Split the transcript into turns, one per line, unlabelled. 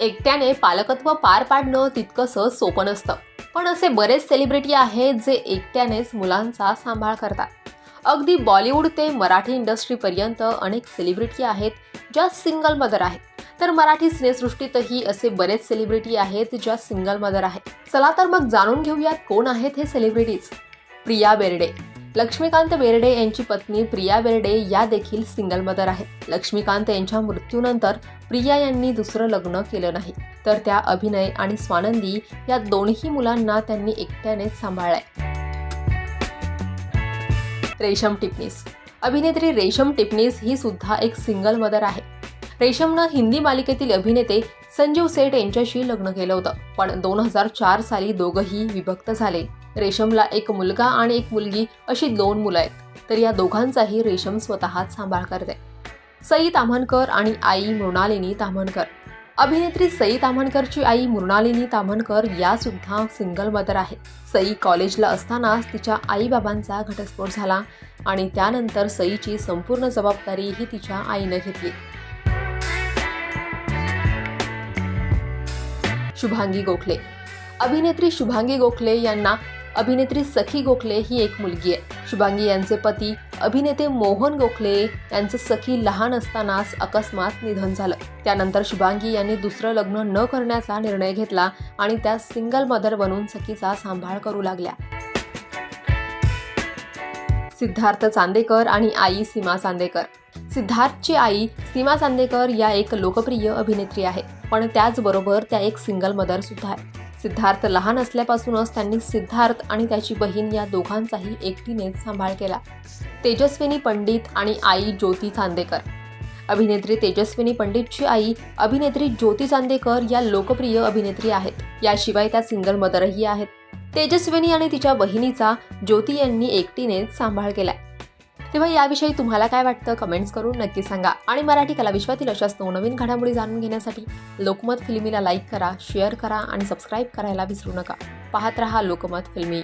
एकट्याने पालकत्व पार पाडणं तितकंसं सोपं नसतं. पण असे बरेच सेलिब्रिटी आहेत जे एकट्यानेच मुलांचा सांभाळ करतात. अगदी बॉलिवूड ते मराठी इंडस्ट्रीपर्यंत अनेक सेलिब्रिटी आहेत ज्या सिंगल मदर आहेत. तर मराठी सिनेसृष्टीतही असे बरेच सेलिब्रिटी आहेत ज्या सिंगल मदर आहेत. चला तर मग जाणून घेऊयात कोण आहेत हे सेलिब्रिटीज प्रिया बेर्डे. लक्ष्मीकांत बेर्डे यांची पत्नी प्रिया बेर्डे या देखील सिंगल मदर आहेत. लक्ष्मीकांत यांच्या मृत्यूनंतर प्रिया यांनी दुसरं लग्न केलं नाही. तर त्या अभिनय आणि स्वानंदी या दोन्ही मुलांना त्यांनी एकट्यानेच सांभाळलाय. रेशम टिपणीस. अभिनेत्री रेशम टिपणीस ही सुद्धा एक सिंगल मदर आहे. रेशमनं हिंदी मालिकेतील अभिनेते संजीव सेठ यांच्याशी लग्न केलं होतं. पण दोन हजार चार साली दोघंही विभक्त झाले. रेशमला एक मुलगा आणि एक मुलगी अशी दोन मुलं आहेत. तर या दोघांचाही रेशम स्वतःच सांभाळ करते. सई ताम्हणकर आणि आई मृणालिनी ताम्हणकर अभिनेत्री सई ताम्हणकरची आई मृणालिनी ताम्हणकर या सुद्धा सिंगल मदर आहेत सई कॉलेजला असतानाच तिच्या आईबाबांचा घटस्फोट झाला आणि त्यानंतर सईची संपूर्ण जबाबदारी ही तिच्या आईनं घेतली. शुभांगी गोखले. अभिनेत्री शुभांगी गोखले यांना अभिनेत्री सखी गोखले ही एक मुलगी आहे. शुभांगी यांचे पती अभिनेते मोहन गोखले यांचं सखी लहान असतानाच अकस्मात निधन झालं. त्यानंतर शुभांगी यांनी दुसरं लग्न न करण्याचा निर्णय घेतला आणि त्या सिंगल मदर बनून सखीचा सांभाळ करू लागल्या. सिद्धार्थ चांदेकर आणि आई सीमा चांदेकर. सिद्धार्थची आई सीमा चांदेकर या एक लोकप्रिय अभिनेत्री आहे. पण त्याचबरोबर त्या एक सिंगल मदर सुद्धा आहे. सिद्धार्थ लहान असल्यापासूनच त्यांनी सिद्धार्थ आणि त्याची बहीण या दोघांचाही एकटीनेच सांभाळ केला. तेजस्विनी पंडित आणि आई ज्योती चांदेकर. अभिनेत्री तेजस्विनी पंडितची आई अभिनेत्री ज्योती चांदेकर या लोकप्रिय अभिनेत्री आहेत. याशिवाय त्या सिंगल मदरही आहेत. तेजस्विनी आणि तिच्या बहिणीचा ज्योती यांनी एकटीनेच सांभाळ केला तेव्हा याविषयी तुम्हाला काय वाटतं कमेंट्स करून नक्की सांगा. आणि मराठी कला विश्वातील अशाच नवनवीन घडामोडी जाणून घेण्यासाठी लोकमत फिल्मीला लाईक करा शेअर करा आणि सबस्क्राईब करायला विसरू नका. पाहत रहा लोकमत फिल्मी.